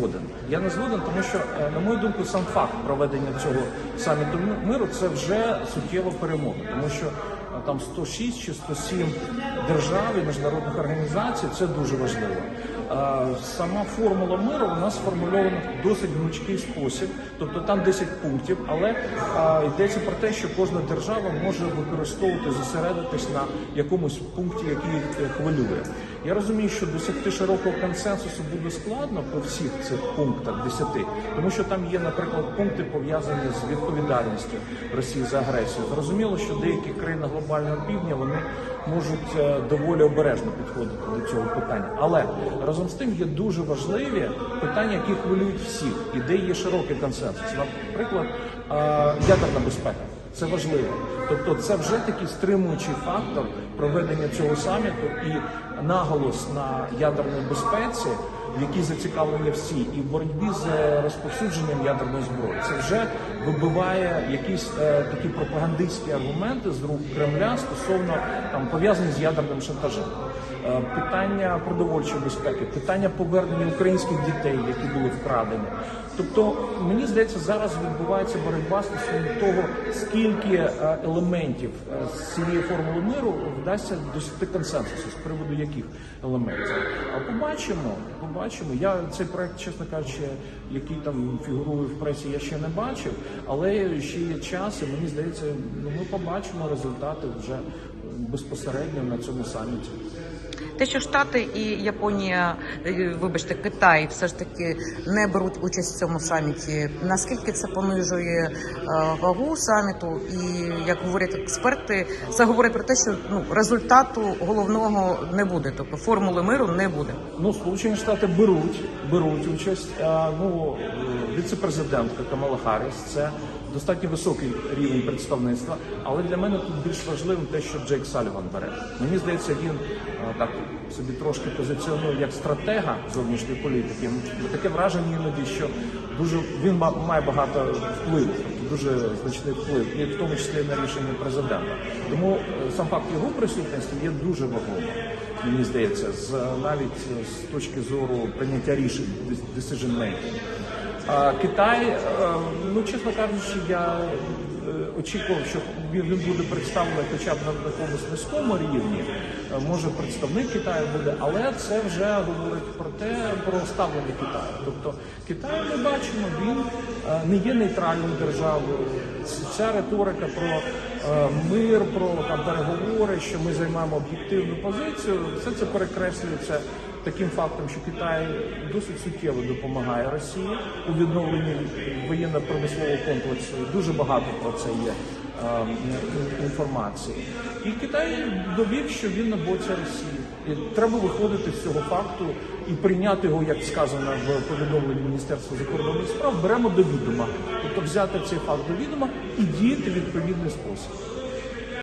згоден. Я не згоден, тому що, е, на мою думку, сам факт проведення цього саміту миру це вже суттєва перемога, тому що е, там 106 чи 107 держав і міжнародних організацій це дуже важливо. Е, Сама формула миру вона сформульована в досить гнучкий спосіб, тобто там 10 пунктів, але йдеться про те, що кожна держава може використовувати, зосередитись на якомусь пункті, який хвилює. Я розумію, що досягти широкого консенсусу буде складно по всіх цих пунктах 10, тому що там є, наприклад, пункти пов'язані з відповідальністю Росії за агресію. Зрозуміло, що деякі країни глобального півдня вони можуть е, доволі обережно підходити до цього питання. Але разом з тим є дуже важливі питання, які хвилюють всіх, і де є широкий консенсус. Наприклад, е, ядерна безпека. Це важливо. Тобто, це вже такий стримуючий фактор проведення цього саміту і наголос на ядерній безпеці, в якій зацікавлені всі, і в боротьбі з розповсюдженням ядерної зброї. Це вже вибиває якісь е, такі пропагандистські аргументи з рук Кремля стосовно там пов'язані з ядерним шантажем. Е, Питання продовольчої безпеки, питання повернення українських дітей, які були вкрадені. Тобто, мені здається, зараз відбувається боротьба стосовно того, скільки е, елементів е, з цієї формули миру вдасться досягти консенсусу з приводу яких елементів. А побачимо, побачимо. Я цей проект, чесно кажучи, який там фігурує в пресі, я ще не бачив, але ще є час, і мені здається, ну ми побачимо результати вже безпосередньо на цьому саміті. Те, що Штати і Японія, е, вибачте, Китай все ж таки не беруть участь в цьому саміті. Наскільки це понижує е, вагу саміту? І як говорять експерти, це говорить про те, що ну результату головного не буде, тобто формули миру не буде. Ну, Сполучені Штати беруть, беруть участь. Ну, віце-президентка Камала Харріс – це достатньо високий рівень представництва. Але для мене тут більш важливим те, що Джейк Саліван бере. Мені здається, він так собі трошки позиціонує як стратега зовнішньої політики. Таке враження іноді, що дуже він ма- має багато впливу, тобто дуже значний вплив, і в тому числі на рішення президента. Тому е, сам факт його присутності є дуже вагомим мені здається, з навіть з точки зору прийняття рішень decision making. Китай, е, ну чесно кажучи, я е, очікував, що він буде представлений хоча б на якомусь низькому рівні. Е, Може, представник Китаю буде, але це вже говорить про те, про ставлення Китаю. Тобто Китай ми бачимо, він е, не є нейтральною державою. Ця риторика про е, мир, про там переговори, що ми займаємо об'єктивну позицію, все це перекреслюється таким фактом, що Китай досить суттєво допомагає Росії у відновленні воєнно-промислового комплексу. Дуже багато про це є е, інформації. І Китай довів, що він на боці Росії. І треба виходити з цього факту і прийняти його, як сказано в повідомленні Міністерства закордонних справ, беремо до відома. Тобто взяти цей факт до відома і діяти відповідний спосіб.